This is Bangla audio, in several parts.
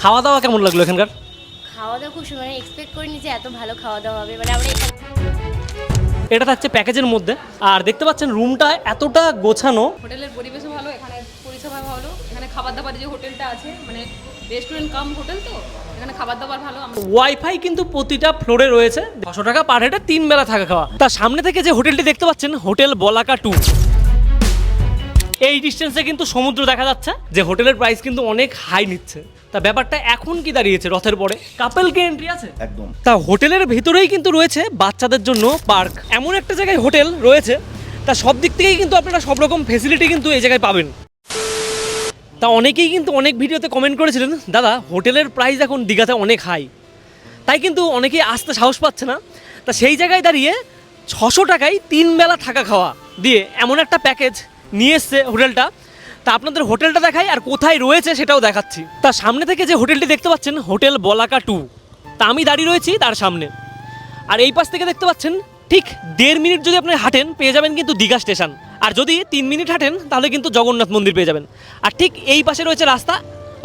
খাওয়া দাওয়া কেমন লাগল এখানকার? খাওয়া দাওয়া খুব মানে এক্সপেক্ট করিনি যে এত ভালো খাওয়া দাওয়া হবে মানে আমরা এখান এটা থাকছে প্যাকেজের মধ্যে। আর দেখতে পাচ্ছেন রুমটা এতটা গোছানো। হোটেলের পরিবেশও ভালো এখানে পরিষেবা ভালো এখানে খাবার দাবার যে হোটেলটা আছে মানে রেস্টুরেন্ট কাম হোটেল তো এখানে খাবার দাবার ভালো আমরা ওয়াইফাই কিন্তু প্রতিটা ফ্লোরে রয়েছে। ছশো টাকা পার হেডে তিন বেলা থাকা খাওয়া। তার সামনে থেকে যে হোটেলটি দেখতে পাচ্ছেন হোটেল বলাকা টু এই ডিস্টেন্সে কিন্তু সমুদ্র দেখা যাচ্ছে যে হোটেলের প্রাইস কিন্তু অনেক হাই নিচ্ছে। তা ব্যাপারটা এখন কি দাঁড়িয়েছে রথের পরে? কাপেলকে এন্ট্রি আছে? একদম। তা হোটেলের ভেতরেই কিন্তু রয়েছে বাচ্চাদের জন্য পার্ক এমন একটা জায়গায় হোটেল রয়েছে তা সব দিক থেকেই কিন্তু আপনারা সব রকম ফেসিলিটি কিন্তু এই জায়গায় পাবেন। তা অনেকেই কিন্তু অনেক ভিডিওতে কমেন্ট করেছিলেন দাদা হোটেলের প্রাইস এখন দীঘাতে অনেক হাই তাই কিন্তু অনেকেই আসতে সাহস পাচ্ছে না। তা সেই জায়গায় দাঁড়িয়ে ছশো টাকায় তিন বেলা থাকা খাওয়া দিয়ে এমন একটা প্যাকেজ নিয়ে এসছে হোটেলটা। তা আপনাদের হোটেলটা দেখাই আর কোথায় রয়েছে সেটাও দেখাচ্ছি। তার সামনে থেকে যে হোটেলটি দেখতে পাচ্ছেন, হোটেল বলাকা টু। তা আমি দাঁড়িয়ে রয়েছি তার সামনে। আর এই পাশ থেকে দেখতে পাচ্ছেন, ঠিক দেড় মিনিট যদি আপনি হাঁটেন, পেয়ে যাবেন কিন্তু দীঘা স্টেশন। আর যদি তিন মিনিট হাঁটেন, তাহলে কিন্তু জগন্নাথ মন্দির পেয়ে যাবেন। আর ঠিক এই পাশে রয়েছে রাস্তা,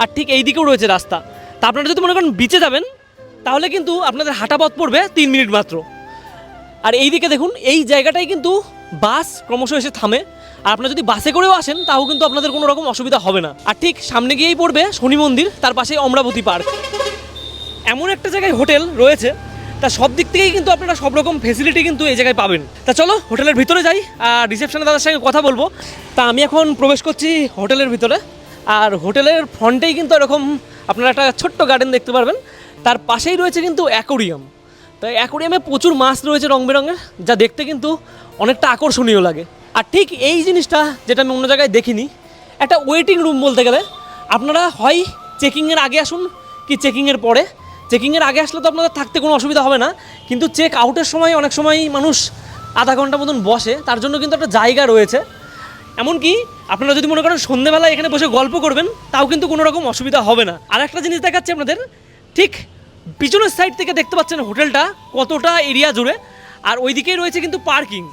আর ঠিক এই দিকেও রয়েছে রাস্তা। তা আপনারা যদি মনে করেন বিচে যাবেন, তাহলে কিন্তু আপনাদের হাঁটা পথ পড়বে তিন মিনিট মাত্র। আর এই দিকে দেখুন, এই জায়গাটাই কিন্তু বাস ক্রমশ এসে থামে। আপনারা যদি বাসে করেও আসেন, তাও কিন্তু আপনাদের কোনো রকম অসুবিধা হবে না। আর ঠিক সামনে গিয়েই পড়বে শনি মন্দির, তার পাশেই অমরাবতী পার্ক। এমন একটা জায়গায় হোটেল রয়েছে, তা সব দিক থেকেই কিন্তু আপনারা সব রকম ফেসিলিটি কিন্তু এই জায়গায় পাবেন। তা চলো, হোটেলের ভিতরে যাই, আর রিসেপশনে দাদার সঙ্গে কথা বলব। তা আমি এখন প্রবেশ করছি হোটেলের ভিতরে, আর হোটেলের ফ্রন্টেই কিন্তু এরকম আপনারা একটা ছোট্ট গার্ডেন দেখতে পারবেন। তার পাশেই রয়েছে কিন্তু অ্যাকোরিয়াম তো অ্যাকোরিয়ামে প্রচুর মাছ রয়েছে রং বেরঙের, যা দেখতে কিন্তু অনেকটা আকর্ষণীয় লাগে। আর ঠিক এই জিনিসটা যেটা আমি অন্য জায়গায় দেখিনি, একটা ওয়েটিং রুম বলতে গেলে, আপনারা হয় চেকিংয়ের আগে আসুন কি চেকিংয়ের পরে। চেকিংয়ের আগে আসলে তো আপনাদের থাকতে কোনো অসুবিধা হবে না, কিন্তু চেক আউটের সময় অনেক সময় মানুষ আধা ঘণ্টা মতন বসে, তার জন্য কিন্তু একটা জায়গা রয়েছে। এমনকি আপনারা যদি মনে করেন সন্ধেবেলা এখানে বসে গল্প করবেন, তাও কিন্তু কোনো রকম অসুবিধা হবে না। আর একটা জিনিস দেখাচ্ছি আপনাদের, ঠিক পিছনের সাইড থেকে দেখতে পাচ্ছেন হোটেলটা কতটা এরিয়া জুড়ে, আর ওইদিকেই রয়েছে কিন্তু পার্কিং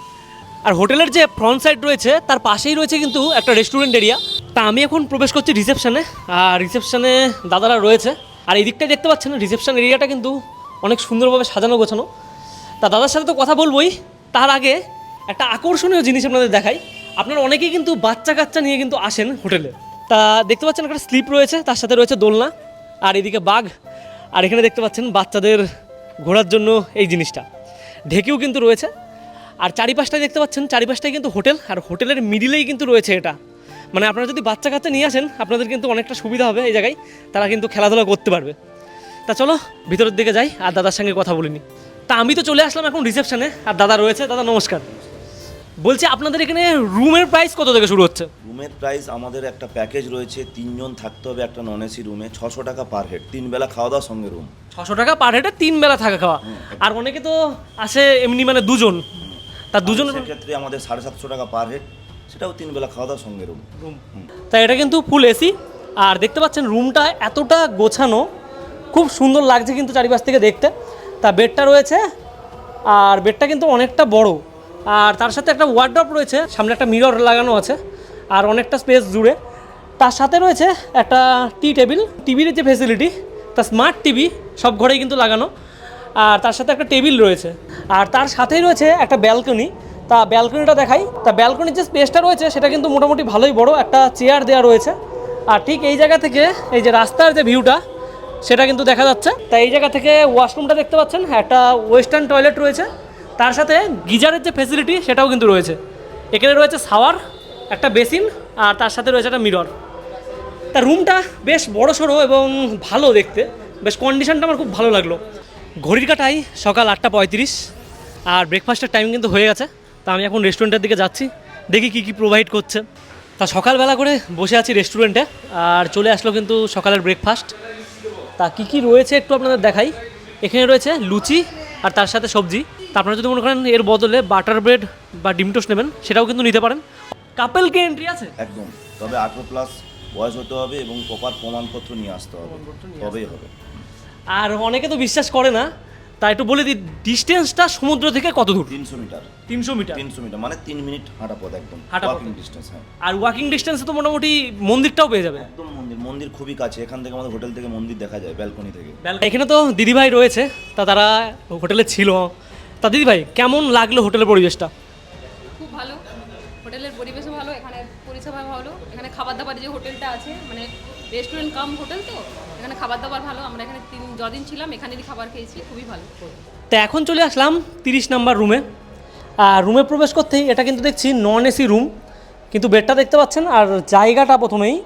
আর হোটেলের যে ফ্রন্ট সাইড রয়েছে, তার পাশেই রয়েছে কিন্তু একটা রেস্টুরেন্ট এরিয়া তা আমি এখন প্রবেশ করছি রিসেপশনে আর রিসেপশনে দাদারা রয়েছে। আর এই দিকটাই দেখতে পাচ্ছেন রিসেপশন এরিয়াটা কিন্তু অনেক সুন্দরভাবে সাজানো গোছানো। তা দাদার সাথে তো কথা বলবোই। তার আগে একটা আকর্ষণীয় জিনিস আপনাদের দেখাই। আপনারা অনেকেই কিন্তু বাচ্চা কাচ্চা নিয়ে কিন্তু আসেন হোটেলে। তা দেখতে পাচ্ছেন একটা স্লিপ রয়েছে, তার সাথে রয়েছে দোলনা। আর এদিকে বাঘ। আর এখানে দেখতে পাচ্ছেন বাচ্চাদের ঘোরার জন্য এই জিনিসটা। ঢেকেও কিন্তু রয়েছে। আর চারিপাশটায় দেখতে পাচ্ছেন চারিপাশটাই কিন্তু হোটেল আর হোটেলের মিডিলেই কিন্তু রয়েছে এটা। মানে আপনারা যদি বাচ্চা কাচ্চা নিয়ে আসেন আপনাদের কিন্তু অনেকটা সুবিধা হবে এই জায়গায় তারা কিন্তু খেলাধুলা করতে পারবে। তা চলো ভিতরের দিকে যাই আর দাদার সঙ্গে কথা বলিনি। তা আমি তো চলে আসলাম এখন রিসেপশনে আর দাদা রয়েছে দাদা নমস্কার। বলছি আপনাদের এখানে রুমের প্রাইস কত থেকে শুরু হচ্ছে? রুমের প্রাইস আমাদের একটা প্যাকেজ রয়েছে তিনজন থাকতে হবে একটা নন এসি রুমে ছশো টাকা পার হেড তিন বেলা খাওয়া দাওয়ার সঙ্গে রুম ছশো টাকা পার হেডে তিন বেলা থাকা খাওয়া। আর অনেকে তো আসে এমনি মানে দুজন। তার দুজনের ক্ষেত্রে আমাদের সাড়ে সাতশো টাকা পার হেড সেটাও তিন বেলা খাওয়া দাওয়ার সঙ্গে রুম রুম তাই এটা কিন্তু ফুল এসি আর দেখতে পাচ্ছেন রুমটা এতটা গোছানো খুব সুন্দর লাগছে কিন্তু চারিপাশ থেকে দেখতে। তা বেডটা রয়েছে আর বেডটা কিন্তু অনেকটা বড়। আর তার সাথে একটা ওয়ার্ড্রপ রয়েছে সামনে একটা মিরর লাগানো আছে আর অনেকটা স্পেস জুড়ে। তার সাথে রয়েছে একটা টি টেবিল টিভির যে ফেসিলিটি তা স্মার্ট টিভি সব ঘরেই কিন্তু লাগানো। আর তার সাথে একটা টেবিল রয়েছে। আর তার সাথেই রয়েছে একটা ব্যালকনি। তা ব্যালকনিটা দেখাই। তা ব্যালকনির যে স্পেসটা রয়েছে, সেটা কিন্তু মোটামুটি ভালোই বড় একটা চেয়ার দেওয়া রয়েছে। আর ঠিক এই জায়গা থেকে এই যে রাস্তার যে ভিউটা, সেটা কিন্তু দেখা যাচ্ছে। তা এই জায়গা থেকে ওয়াশরুমটা দেখতে পাচ্ছেন, একটা ওয়েস্টার্ন টয়লেট রয়েছে। তার সাথে গিজারের যে ফেসিলিটি সেটাও কিন্তু রয়েছে। এখানে রয়েছে শাওয়ার, একটা বেসিন, আর তার সাথে রয়েছে একটা মিরর। তা রুমটা বেশ বড় সড়ো এবং ভালো দেখতে। বেশ কন্ডিশনটা আমার খুব ভালো লাগল। ঘড়ির কাটাই সকাল আটটা পঁয়ত্রিশ আর ব্রেকফাস্টের টাইম কিন্তু হয়ে গেছে। তা আমি এখন রেস্টুরেন্টের দিকে যাচ্ছি দেখি কী কী প্রোভাইড করছে। তা সকালবেলা করে বসে আছি রেস্টুরেন্টে আর চলে আসলো কিন্তু সকালের ব্রেকফাস্ট তা কী কী রয়েছে একটু আপনাদের দেখাই। এখানে রয়েছে লুচি আর তার সাথে সবজি। তা আপনারা যদি মনে করেন এর বদলে বাটার ব্রেড বা ডিম টোস্ট নেবেন সেটাও কিন্তু নিতে পারেন। কাপেলকে এন্ট্রি আছে? একদম। তবে আঠেরো প্লাস বয়স হতে হবে এবং প্রপার প্রমাণপত্র নিয়ে আসতে হবে। তবেই হবে। আর অনেকে তো বিশ্বাস করে না তা একটু বলে দিই ডিস্টেন্সটা সমুদ্র থেকে কত দূর? তিনশো মিটার। তিনশো মিটার। তিনশো মিটার মানে তিন মিনিট হাঁটা পথ একদম হাঁটা পথ। ওয়াকিং ডিস্টেন্স হ্যাঁ। আর ওয়াকিং ডিস্টেন্সে তো মোটামুটি মন্দিরটাও পেয়ে যাবে। একদম মন্দির মন্দির খুবই কাছে এখান থেকে আমাদের হোটেল থেকে মন্দির দেখা যায় ব্যালকনি থেকে। এখানে তো দিদিভাই রয়েছে তা তারা হোটেলে ছিল। তা দিদিভাই কেমন লাগল হোটেলের পরিবেশটা? খুব ভালো। হোটেলের পরিবেশও ভালো এখানে পরিষেবা ভালো এখানে খাবার দাবার যে হোটেলটা আছে মানে রেস্টুরেন্ট কাম হোটেল তো, এখানে খাবার দাবার ভালো, আমরা এখানে তিন, যদিন ছিলাম এখানেরই খাবার খেয়েছি, খুবই ভালো। তো এখন চলে আসলাম তিরিশ নাম্বার রুমে। আর রুমে প্রবেশ করতেই এটা কিন্তু দেখছি নন এসি রুম কিন্তু বেডটা দেখতে পাচ্ছেন, আর জায়গাটা প্রথমেই,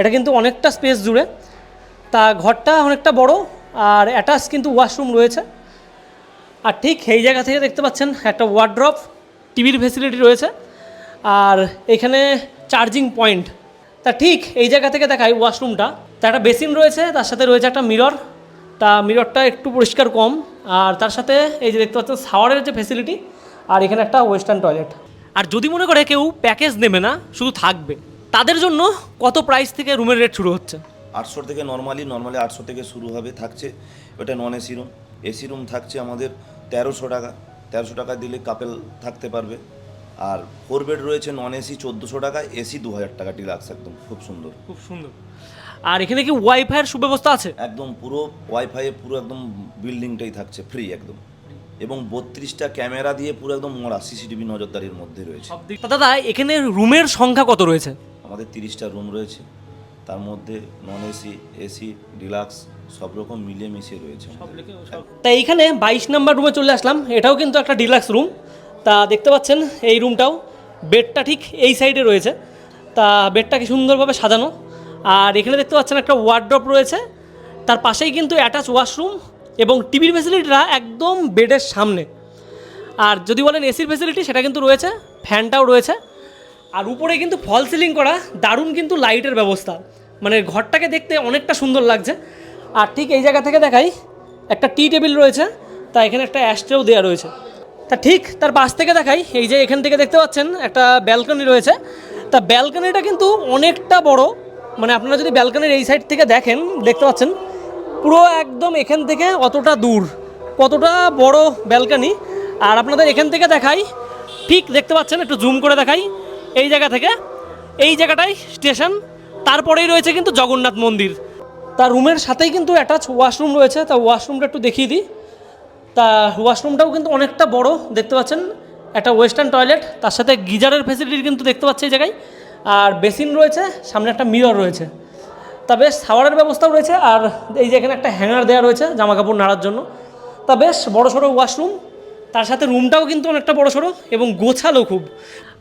এটা কিন্তু অনেকটা স্পেস জুড়ে। তা ঘরটা অনেকটা বড়, আর অ্যাটাচ কিন্তু ওয়াশরুম রয়েছে। আর ঠিক সেই জায়গা থেকে দেখতে পাচ্ছেন একটা ওয়ার্ড্রপ টিভির ফেসিলিটি রয়েছে। আর এখানে চার্জিং পয়েন্ট তা ঠিক এই জায়গা থেকে দেখাই ওয়াশরুমটা তা একটা বেসিন রয়েছে, তার সাথে রয়েছে একটা মিরর তা মিররটা একটু পরিষ্কার কম। আর তার সাথে এই যে দেখতে পাচ্ছেন শাওয়ারের যে ফেসিলিটি আর এখানে একটা ওয়েস্টার্ন টয়লেট আর যদি মনে করে কেউ প্যাকেজ নেবে না, শুধু থাকবে, তাদের জন্য কত প্রাইস থেকে রুমের রেট শুরু হচ্ছে? আটশো থেকে নর্মালি নর্মালি আটশো থেকে শুরু হবে, থাকছে ওটা non AC room AC room থাকছে আমাদের তেরোশো টাকা। তেরোশো টাকা দিলে কাপেল থাকতে পারবে। আর ফোর বেড রয়েছে নন এসি চোদ্দোশো টাকা এসি দু হাজার টাকা ডিলাক্স একদম খুব সুন্দর। খুব সুন্দর। আর এখানে কি ওয়াইফাইয়ের সুব্যবস্থা আছে? একদম পুরো ওয়াইফাই পুরো একদম বিল্ডিংটাই থাকছে ফ্রি একদম। এবং বত্রিশটা ক্যামেরা দিয়ে পুরো একদম মরা সিসিটিভি নজরদারির মধ্যে রয়েছে। দাদা এখানে রুমের সংখ্যা কত রয়েছে? আমাদের তিরিশটা রুম রয়েছে। তার মধ্যে নন এসি এসি ডিলাক্স সব রকম মিলিয়ে মিশিয়ে রয়েছে আমাদের। তা এইখানে বাইশ নাম্বার রুমে চলে আসলাম। এটাও কিন্তু একটা ডিলাক্স রুম তা দেখতে পাচ্ছেন, এই রুমটাও। বেডটা ঠিক এই সাইডে রয়েছে। তা বেডটাকে সুন্দরভাবে সাজানো। আর এখানে দেখতে পাচ্ছেন একটা ওয়ার্ড্রপ রয়েছে। তার পাশেই কিন্তু অ্যাটাচ ওয়াশরুম এবং টিভির ফেসিলিটিটা একদম বেডের সামনে। আর যদি বলেন এসির ফেসিলিটি সেটা কিন্তু রয়েছে ফ্যানটাও রয়েছে। আর উপরে কিন্তু ফল সিলিং করা, দারুণ কিন্তু লাইটের ব্যবস্থা। মানে ঘরটাকে দেখতে অনেকটা সুন্দর লাগছে। আর ঠিক এই জায়গা থেকে দেখাই, একটা টি টেবিল রয়েছে। তা এখানে একটা অ্যাস্ট্রেও দেওয়া রয়েছে। তা ঠিক, তার পাশ থেকে দেখাই। এই যে এখান থেকে দেখতে পাচ্ছেন, একটা ব্যালকনি রয়েছে। তা ব্যালকনিটা কিন্তু অনেকটা বড়। মানে আপনারা যদি ব্যালকনির এই সাইড থেকে দেখেন, দেখতে পাচ্ছেন, পুরো একদম এখান থেকে অতটা দূর, কতটা বড় ব্যালকনি আর আপনাদের এখান থেকে দেখাই, ঠিক দেখতে পাচ্ছেন, একটু জুম করে দেখাই। এই জায়গা থেকে, এই জায়গাটাই স্টেশন তারপরেই রয়েছে কিন্তু জগন্নাথ মন্দির। তার রুমের সাথেই কিন্তু অ্যাটাচ ওয়াশরুম রয়েছে। তা ওয়াশরুমটা একটু দেখিয়ে দিই। তা ওয়াশরুমটাও কিন্তু অনেকটা বড় দেখতে পাচ্ছেন? একটা ওয়েস্টার্ন টয়লেট তার সাথে গিজারের ফেসিলিটি কিন্তু দেখতে পাচ্ছি এই জায়গায়। আর বেসিন রয়েছে সামনে একটা মিরর রয়েছে। তা বেশ শাওয়ারের ব্যবস্থাও রয়েছে আর এই যে এখানে একটা হ্যাঙ্গার দেওয়া রয়েছে জামা কাপড় নাড়ার জন্য। তা বেশ বড় সড়ো ওয়াশরুম তার সাথে রুমটাও কিন্তু অনেকটা বড় সড়ো এবং গোছালো খুব।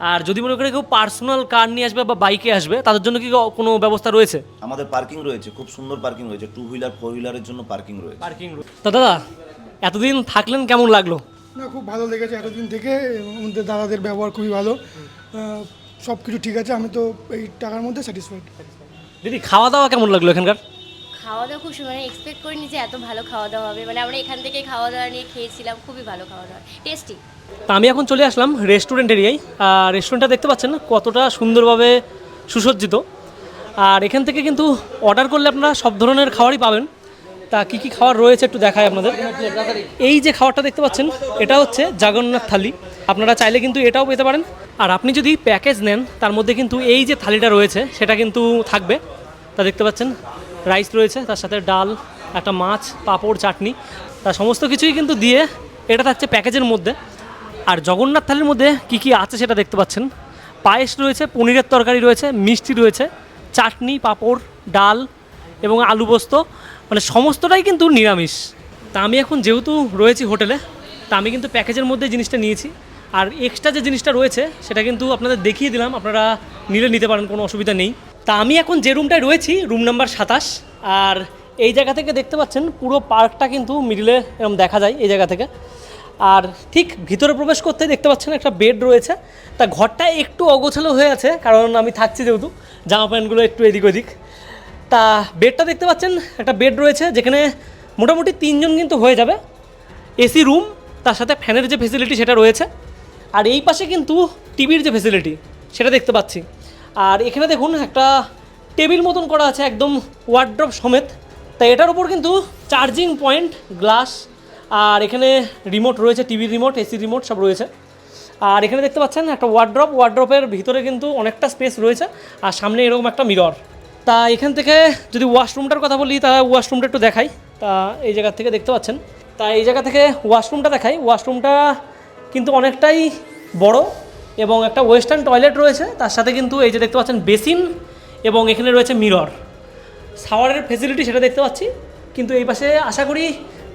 আর যদি মনে করে কেউ পার্সোনাল কার নিয়ে আসবে বা বাইকে আসবে তাদের জন্য কি কোনো ব্যবস্থা রয়েছে? আমাদের পার্কিং রয়েছে খুব সুন্দর পার্কিং রয়েছে টু হুইলার ফোর হুইলারের জন্য পার্কিং রয়েছে। পার্কিং তা দাদা এতদিন থাকলেন কেমন লাগল? না খুব ভালো লেগেছে এতদিন থেকে। আমাদের দাদাদের ব্যবহার খুবই ভালো। সব কিছু ঠিক আছে আমি তো এই টাকার মধ্যে স্যাটিসফাইড দিদি খাওয়া দাওয়া কেমন লাগল এখানকার? খাওয়া দাওয়া খুব সুন্দর মানে এক্সপেক্ট করিনি যে এত ভালো খাওয়া দাওয়া হবে। মানে আমরা এখান থেকে খাওয়া দাওয়া নিয়ে খেয়েছিলাম খুবই ভালো খাওয়া দাওয়া টেস্টি তা আমি এখন চলে আসলাম রেস্টুরেন্ট এরিয়ায় আর রেস্টুরেন্টটা দেখতে পাচ্ছেন কতটা সুন্দরভাবে সুসজ্জিত। আর এখান থেকে কিন্তু অর্ডার করলে আপনারা সব ধরনের খাবারই পাবেন। তা কী কী খাবার রয়েছে একটু দেখায় আপনাদের। এই যে খাবারটা দেখতে পাচ্ছেন, এটা হচ্ছে জগন্নাথ থালি। আপনারা চাইলে কিন্তু এটাও পেতে পারেন। আর আপনি যদি প্যাকেজ নেন, তার মধ্যে কিন্তু এই যে থালিটা রয়েছে, সেটা কিন্তু থাকবে। তা দেখতে পাচ্ছেন, রাইস রয়েছে, তার সাথে ডাল, একটা মাছ, পাঁপড়, চাটনি। তা সমস্ত কিছুই কিন্তু দিয়ে এটা থাকছে প্যাকেজের মধ্যে। আর জগন্নাথ থালির মধ্যে কি কি আছে সেটা দেখতে পাচ্ছেন। পায়েস রয়েছে, পনিরের তরকারি রয়েছে, মিষ্টি রয়েছে, চাটনি, পাঁপড়, ডাল এবং আলু পোস্ত। মানে সমস্তটাই কিন্তু নিরামিষ। তা আমি এখন যেহেতু রয়েছি হোটেলে, তা আমি কিন্তু প্যাকেজের মধ্যে জিনিসটা নিয়েছি। আর এক্সট্রা যে জিনিসটা রয়েছে, সেটা কিন্তু আপনাদের দেখিয়ে দিলাম, আপনারা নিলে নিতে পারেন, কোনো অসুবিধা নেই। তা আমি এখন যে রুমটায় রয়েছি রুম নাম্বার সাতাশ, আর এই জায়গা থেকে দেখতে পাচ্ছেন, পুরো পার্কটা কিন্তু মিডিলে এরকম দেখা যায় এই জায়গা থেকে। আর ঠিক ভিতরে প্রবেশ করতে দেখতে পাচ্ছেন একটা বেড রয়েছে। তা ঘরটা একটু অগোছালো হয়ে আছে, কারণ আমি থাকছি যেহেতু, জামা প্যান্টগুলো একটু এদিক ওদিক। তা বেডটা দেখতে পাচ্ছেন, একটা বেড রয়েছে যেখানে মোটামুটি তিনজন কিন্তু হয়ে যাবে। এসি রুম, তার সাথে ফ্যানের যে ফেসিলিটি সেটা রয়েছে। আর এই পাশে কিন্তু টিভির যে ফেসিলিটি সেটা দেখতে পাচ্ছি। আর এখানে দেখুন, একটা টেবিল মতন করা আছে, একদম ওয়ার্ড্রপ সমেত। তা এটার উপর কিন্তু চার্জিং পয়েন্ট গ্লাস আর এখানে রিমোট রয়েছে টিভির রিমোট এসি রিমোট সব রয়েছে। আর এখানে দেখতে পাচ্ছেন, একটা ওয়ার্ড্রপ ওয়ার্ড্রপের ভিতরে কিন্তু অনেকটা স্পেস রয়েছে। আর সামনে এরকম একটা মিরর তা এখান থেকে যদি ওয়াশরুমটার কথা বলি, তা ওয়াশরুমটা একটু দেখাই। তা এই জায়গা থেকে দেখতে পাচ্ছেন। তা এই জায়গা থেকে ওয়াশরুমটা দেখাই। ওয়াশরুমটা কিন্তু অনেকটাই বড় এবং একটা ওয়েস্টার্ন টয়লেট রয়েছে। তার সাথে কিন্তু এই যে দেখতে পাচ্ছেন বেসিন এবং এখানে রয়েছে মিরর শাওয়ারের ফেসিলিটি সেটা দেখতে পাচ্ছি। কিন্তু এই পাশে আশা করি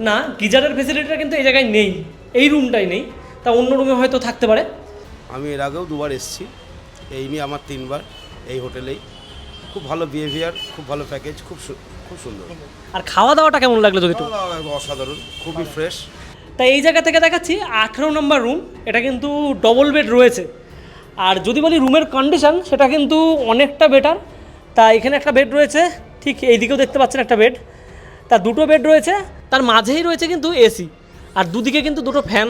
না, গিজারের ফেসিলিটিটা কিন্তু এই জায়গায় নেই। এই রুমটাই নেই। তা অন্য রুমে হয়তো থাকতে পারে। আমি এর আগেও দুবার এসেছি। এই নিয়ে আমার তিনবার এই হোটেলেই। খুব ভালো বিহেভিয়ার খুব ভালো প্যাকেজ খুব সু- খুব সুন্দর। আর খাওয়া দাওয়াটা কেমন লাগল যদি একটু? খাওয়া দাওয়া অসাধারণ খুবই ফ্রেশ তাই এই জায়গা থেকে দেখাচ্ছি আঠেরো নম্বর রুম এটা কিন্তু ডবল বেড রয়েছে। আর যদি বলি রুমের কন্ডিশন সেটা কিন্তু অনেকটা বেটার তা এখানে একটা বেড রয়েছে ঠিক এইদিকেও দেখতে পাচ্ছেন একটা বেড তা দুটো বেড রয়েছে তার মাঝেই রয়েছে কিন্তু এসি আর দুদিকে কিন্তু দুটো ফ্যান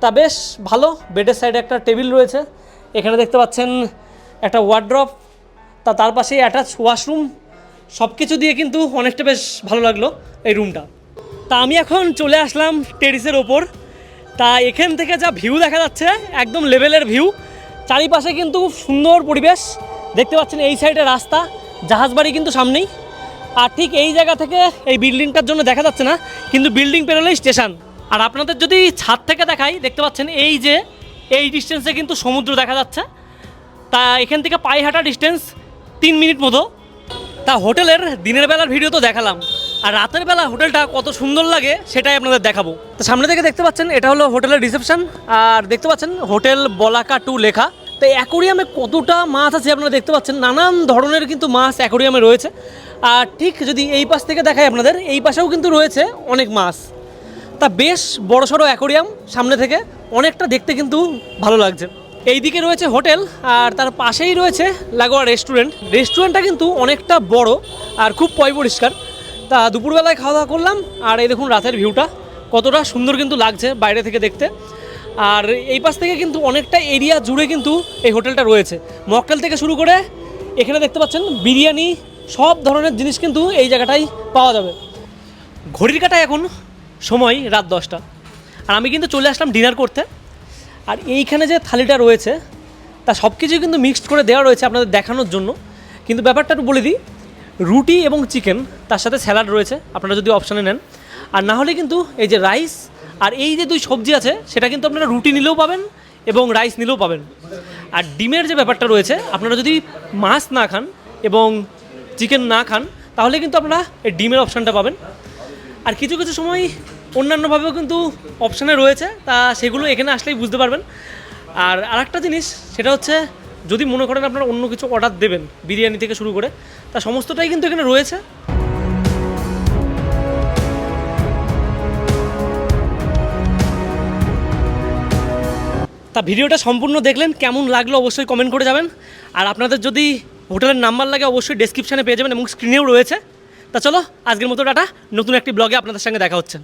তা বেশ ভালো বেডের সাইডে একটা টেবিল রয়েছে এখানে দেখতে পাচ্ছেন একটা ওয়ার্ড্রপ তা তার পাশে অ্যাটাচ ওয়াশরুম সব কিছু দিয়ে কিন্তু অনেকটা বেশ ভালো লাগল এই রুমটা তা আমি এখন চলে আসলাম টেরিসের ওপর। তা এখান থেকে যা ভিউ দেখা যাচ্ছে, একদম লেভেলের ভিউ চারিপাশে কিন্তু সুন্দর পরিবেশ। দেখতে পাচ্ছেন এই সাইডে রাস্তা, জাহাজ বাড়ি কিন্তু সামনেই। আর ঠিক এই জায়গা থেকে এই বিল্ডিংটার জন্য দেখা যাচ্ছে না, কিন্তু বিল্ডিং পেরোলেই স্টেশন আর আপনাদের যদি ছাদ থেকে দেখাই, দেখতে পাচ্ছেন এই যে, এই ডিস্টেন্সে কিন্তু সমুদ্র দেখা যাচ্ছে। তা এখান থেকে পায়ে হাঁটা ডিস্টেন্স তিন মিনিট মতো। তা হোটেলের দিনের বেলার ভিডিও তো দেখালাম। আর রাতের বেলা হোটেলটা কত সুন্দর লাগে সেটাই আপনাদের দেখাবো। তো সামনে থেকে দেখতে পাচ্ছেন, এটা হলো হোটেলের রিসেপশন আর দেখতে পাচ্ছেন, হোটেল বলাকা টু লেখা। তো অ্যাকোরিয়ামে কতটা মাছ আছে আপনারা দেখতে পাচ্ছেন, নানান ধরনের কিন্তু মাছ অ্যাকোরিয়ামে রয়েছে। আর ঠিক যদি এই পাশ থেকে দেখাই আপনাদের, এই পাশেও কিন্তু রয়েছে অনেক মাছ। তা বেশ বড় সড়ো অ্যাকোরিয়াম সামনে থেকে, অনেকটা দেখতে কিন্তু ভালো লাগছে। এইদিকে রয়েছে হোটেল আর তার পাশেই রয়েছে লাগোয়া রেস্টুরেন্ট। রেস্টুরেন্টটা কিন্তু অনেকটা বড় আর খুব পয় পরিষ্কার তা দুপুরবেলায় খাওয়া দাওয়া করলাম আর এই দেখুন রাতের ভিউটা। কতটা সুন্দর কিন্তু লাগছে বাইরে থেকে দেখতে। আর এই পাশ থেকে কিন্তু অনেকটা এরিয়া জুড়ে কিন্তু এই হোটেলটা রয়েছে। মকটেল থেকে শুরু করে এখানে দেখতে পাচ্ছেন বিরিয়ানি, সব ধরনের জিনিস কিন্তু এই জায়গাটাই পাওয়া যাবে। ঘড়ির কাটায় এখন সময় রাত দশটা। আর আমি কিন্তু চলে আসলাম ডিনার করতে। আর এইখানে যে থালিটা রয়েছে, তা সব কিছুই কিন্তু মিক্সড করে দেওয়া রয়েছে আপনাদের দেখানোর জন্য। কিন্তু ব্যাপারটা একটু বলে দিই, রুটি এবং চিকেন তার সাথে স্যালাড রয়েছে, আপনারা যদি অপশানে নেন। আর না হলে কিন্তু এই যে রাইস আর এই যে দুই সবজি আছে, সেটা কিন্তু আপনারা রুটি নিলেও পাবেন এবং রাইস নিলেও পাবেন। আর ডিমের যে ব্যাপারটা রয়েছে, আপনারা যদি মাছ না খান এবং চিকেন না খান, তাহলে কিন্তু আপনারা এই ডিমের অপশানটা পাবেন। আর কিছু কিছু সময় অন্যান্যভাবেও কিন্তু অপশানে রয়েছে, তা সেগুলো এখানে আসলেই বুঝতে পারবেন। আর আরেকটা জিনিস, সেটা হচ্ছে যদি মনে করেন আপনারা অন্য কিছু অর্ডার দেবেন, বিরিয়ানি থেকে শুরু করে, তা সমস্তটাই কিন্তু এখানে রয়েছে। তা ভিডিওটা সম্পূর্ণ দেখলেন, কেমন লাগল অবশ্যই কমেন্ট করে যাবেন। আর আপনাদের যদি হোটেলের নাম্বার লাগে, অবশ্যই ডেসক্রিপশানে পেয়ে যাবেন এবং স্ক্রিনেও রয়েছে। তা চলো, আজকের মতো টাটা, নতুন একটি ব্লগে আপনাদের সঙ্গে দেখা হচ্ছে।